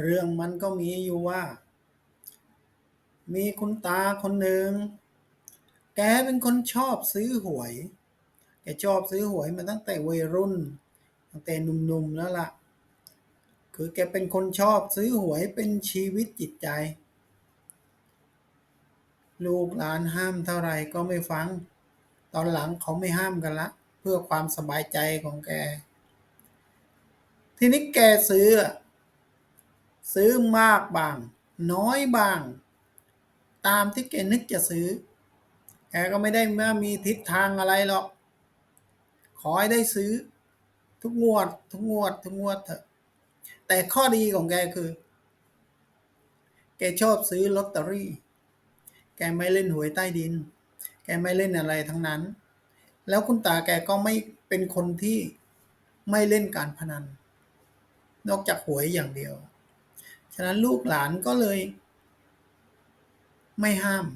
เรื่องมันก็มีอยู่ว่า มีคุณตาคนหนึ่ง แกเป็นคนชอบซื้อหวย แกชอบซื้อหวยมาตั้งแต่วัยรุ่น ตั้งแต่หนุ่มๆแล้วล่ะ คือแกเป็นคนชอบซื้อหวยเป็นชีวิตจิตใจ ลูกหลานห้ามเท่าไหร่ก็ไม่ฟัง ตอนหลังเขาไม่ห้ามกันละ เพื่อความสบายใจของแก ทีนี้แกซื้อ ซื้อมากบาง น้อยบาง ตามที่แกนึกจะซื้อ แกก็ไม่ได้มามีทิศทางอะไรหรอก ขอให้ได้ซื้อ ทุกงวด ทุกงวด ทุกงวดเถอะ แต่ข้อดีของแกคือ แกชอบซื้อลอตเตอรี่ แกไม่เล่นหวยใต้ดิน แกไม่เล่นอะไรทั้งนั้น แล้วคุณตาแกก็ไม่เป็นคนที่ไม่เล่นการพนัน นอกจากหวยอย่างเดียว ฉะนั้นลูกหลานก็เลย ไม่ห้าม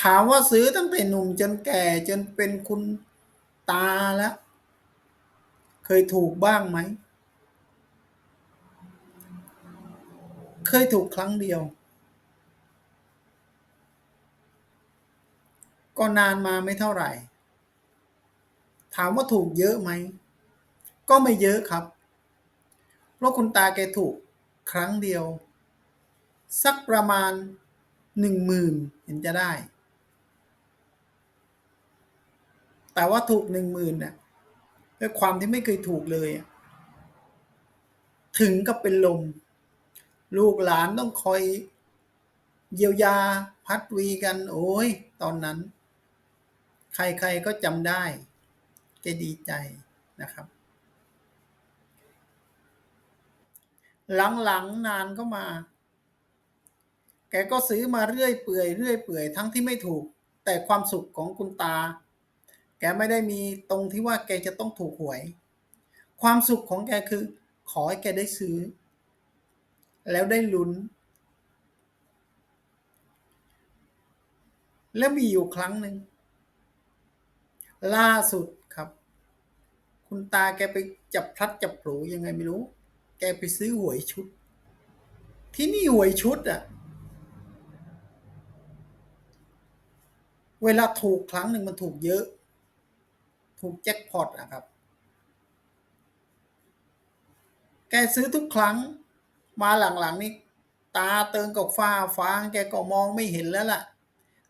ถามว่าซื้อตั้งแต่หนุ่มจนแก่จนเป็นคุณตาแล้ว เคยถูกบ้างไหม เคยถูกครั้งเดียว ก็นานมาไม่เท่าไหร่ ถามว่าถูกเยอะไหม ก็ไม่เยอะครับ เพราะคุณตาแกถูก ครั้งเดียว สักประมาณหนึ่งหมื่นเห็นจะได้ แต่ว่าถูกหนึ่งหมื่นน่ะด้วยความที่ไม่เคยถูกเลย ถึงกับเป็นลม ลูกหลานต้องคอยเยียวยาพัดวีกัน โอ้ย ตอนนั้น ใครๆก็จำได้แกดีใจนะครับ หลังๆนานก็มา แกก็ซื้อมาเรื่อยเปื่อยเรื่อยเปื่อยทั้งที่ไม่ถูก แต่ความสุขของคุณตา แกไม่ได้มีตรงที่ว่าแกจะต้องถูกหวย ความสุขของแกคือ ขอให้แกได้ซื้อ แล้วได้ลุ้น แล้วมีอยู่ครั้งหนึ่งล่าสุดครับ คุณตาแกไปจับพลัดจับผลูยังไงไม่รู้ แกไปซื้อหวยชุด ที่นี่หวยชุดอะเวลาถูกครั้งหนึ่งมันถูกเยอะ ถูกแจ็คพอตอะครับ แกซื้อทุกครั้ง มาหลังๆนี่ตาเติงกับฟ้าฟาง แกก็มองไม่เห็นแล้วล่ะ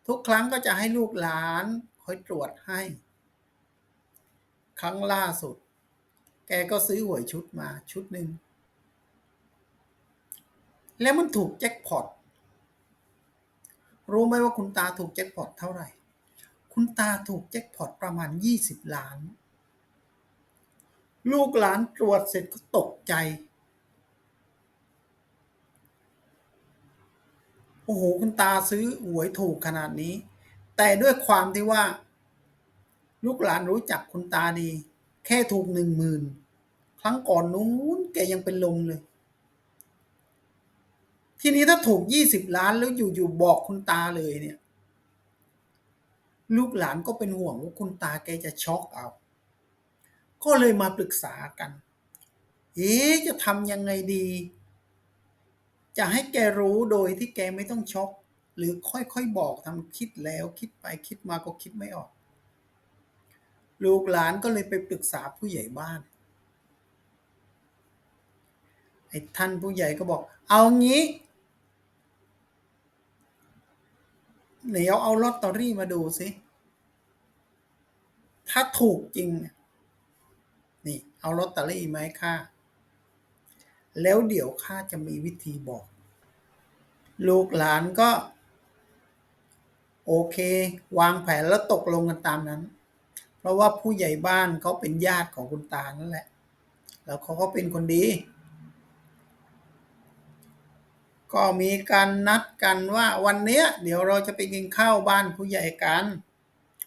ทุกครั้งก็จะให้ลูกหลานคอยตรวจให้ ครั้งล่าสุด แกก็ซื้อหวยชุดมาชุดหนึ่ง แล้วมันถูกแจ็คพอตรู้ไหมว่าคุณตาถูกแจ็คพอตเท่าไหร่ คุณตาถูกแจ็คพอตประมาณ 20 ล้าน ลูกหลานตรวจเสร็จก็ตกใจ โอ้โห คุณตาซื้อหวยถูกขนาดนี้ แต่ด้วยความที่ว่า ลูกหลานรู้จักคุณตาดี แค่ถูกหนึ่งหมื่นครั้งก่อนนู้นแกยังเป็นลมเลย ทีนี้ถ้าถูกยี่สิบล้านแล้วอยู่ๆบอกคุณตาเลยเนี่ย ลูกหลานก็เป็นห่วงว่าคุณตาแกจะช็อกเอา ก็เลยมาปรึกษากัน เอ๊จะทำยังไงดี จะให้แกรู้โดยที่แกไม่ต้องช็อกหรือค่อยๆบอกทำคิดแล้วคิดไปคิดมาก็คิดไม่ออก ลูกหลานก็เลยไปปรึกษาผู้ใหญ่บ้านไอ้ท่านผู้ใหญ่ก็บอก เอางี้ เดี๋ยวเอาลอตเตอรี่มาดูสิถ้าถูกจริง นี่เอาลอตเตอรี่ไหมาให้ข้าแล้วเดี๋ยวข้าจะมีวิธีบอก ลูกหลานก็ โอเค วางแผนแล้วตกลงกันตามนั้น เพราะว่าผู้ใหญ่บ้านเขาเป็นญาติของคุณตานั่นแหละ แล้วเขาก็เป็นคนดี ก็มีการนัดกันว่าวันเนี้ย เดี๋ยวเราจะไปกินข้าวบ้านผู้ใหญ่กัน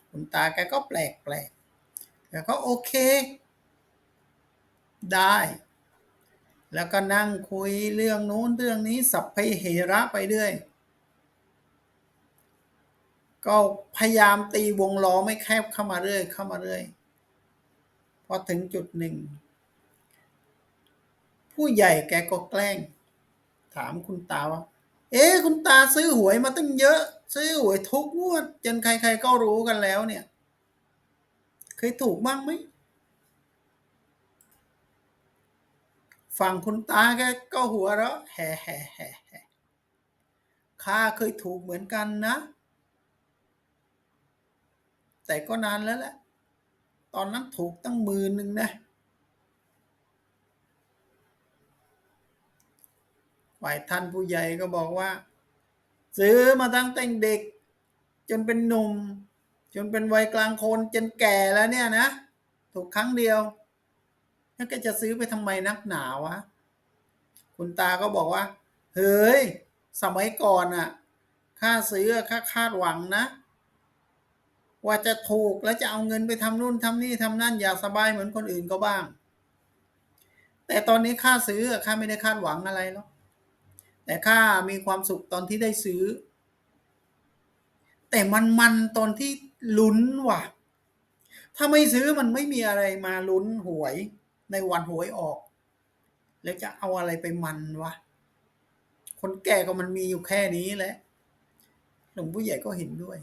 คุณตาแกก็แปลกแปลกแกก็โอเค ได้ แล้วก็นั่งคุยเรื่องนู้นเรื่องนี้สัพเพเหระไปเรื่อย ก็พยายามตีวงล้อไม่แคบเข้ามาเรื่อย เข้ามาเรื่อยพอถึงจุดหนึ่ง ผู้ใหญ่แกก็แกล้ง ถามคุณตาว่า เอ๊คุณตาซื้อหวยมาตั้งเยอะ ซื้อหวยทุกงวด จนใคร ๆ ก็รู้กันแล้วเนี่ย เคยถูกบ้างไหมฝั่งคุณตาแกก็หัวเราะแฮ่แฮ่แฮ่แฮ่ข้าเคยถูกเหมือนกันนะ แต่ก็นานแล้วแหละ ตอนนั้นถูกตั้งมื่นหนึ่งนะ ฝ่ายท่านผู้ใหญ่ก็บอกว่า ซื้อมาตั้งแต่เด็ก จนเป็นหนุ่ม จนเป็นวัยกลางคนจนแก่แล้วเนี่ยนะ ถูกครั้งเดียว แล้วก็จะซื้อไปทำไมนักหนาวะ คุณตาก็บอกว่า เฮ้ย สมัยก่อนอะค่าซื้อค่าคาดหวังนะ ว่าจะถูกแล้วจะเอาเงินไปทำนู่นทำนี่ทำนั่นอยากสบายเหมือนคนอื่นก็บ้าง แต่ตอนนี้ค่าซื้อค่าไม่ได้คาดหวังอะไรหรอก แต่ข้ามีความสุขตอนที่ได้ซื้อ แต่มันมันตอนที่ลุ้นว่ะ ถ้าไม่ซื้อมันไม่มีอะไรมาลุ้นหวยในวันหวยออก แล้วจะเอาอะไรไปมันวะ คนแก่ก็มันมีอยู่แค่นี้แหละหลวงผู้ใหญ่ก็เห็นด้วย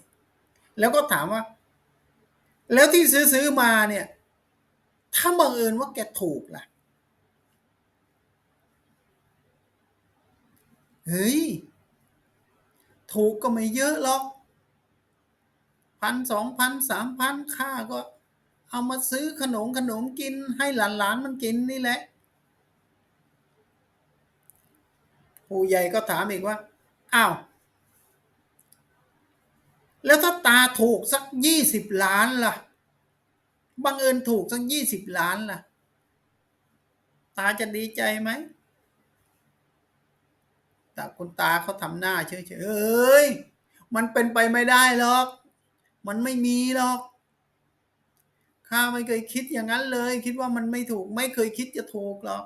แล้วก็ถามว่า แล้วที่ซื้อซื้อมาเนี่ย ถ้าบังเอิญว่าแกถูกล่ะ เฮ้ย ถูกก็ไม่เยอะหรอกพันสองพันสามพันค่าก็ เอามาซื้อขนมขนมกินให้หลานๆมันกินนี่แหละ ผู้ใหญ่ก็ถามอีกว่า อ้าว แล้วถ้าตาถูกสักยี่สิบล้านล่ะ บังเอิญถูกสักยี่สิบล้านล่ะ ตาจะดีใจไหม แต่คุณตาเขาทำหน้าเฉยๆเอ้ยมันเป็นไปไม่ได้หรอก มันไม่มีหรอกข้าไม่เคยคิดอย่างนั้นเลย คิดว่ามันไม่ถูกไม่เคยคิดจะถูกหรอก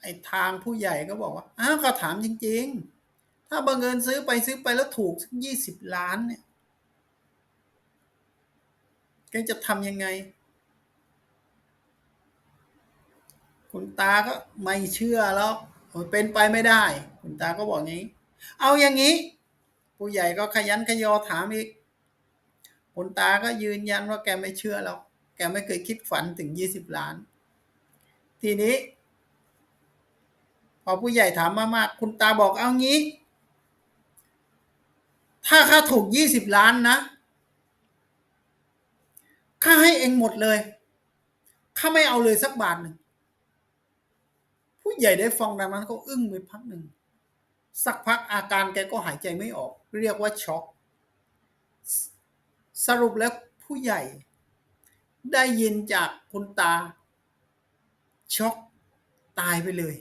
ไอ้ทางผู้ใหญ่ก็บอกว่าอ้าวเขาถามจริง ๆ ถ้าบังเอิญซื้อไปซื้อไปแล้วถูกสักยี่สิบล้านเนี่ยแกจะทำยังไง คุณตาก็ไม่เชื่อหรอกเป็นไปไม่ได้ คุณตาก็บอกงี้ เอาอย่างนี้ ผู้ใหญ่ก็ขยันขยอถามอีกคุณตาก็ยืนยันว่าแกไม่เชื่อหรอกแกไม่เคยคิดฝันถึงยี่สิบล้าน ทีนี้ พอผู้ใหญ่ถามมากๆ คุณตาบอกเอางี้ ถ้าข้าถูกยี่สิบล้านนะข้าให้เองหมดเลยข้าไม่เอาเลยสักบาทหนึ่ง ใหญ่ได้ฟังดังนั้นก็อึ้งไปพักหนึ่ง สักพักอาการแกก็หายใจไม่ออก เรียกว่าช็อก สรุปแล้วผู้ใหญ่ได้ยินจากคุณตา ช็อกตายไปเลย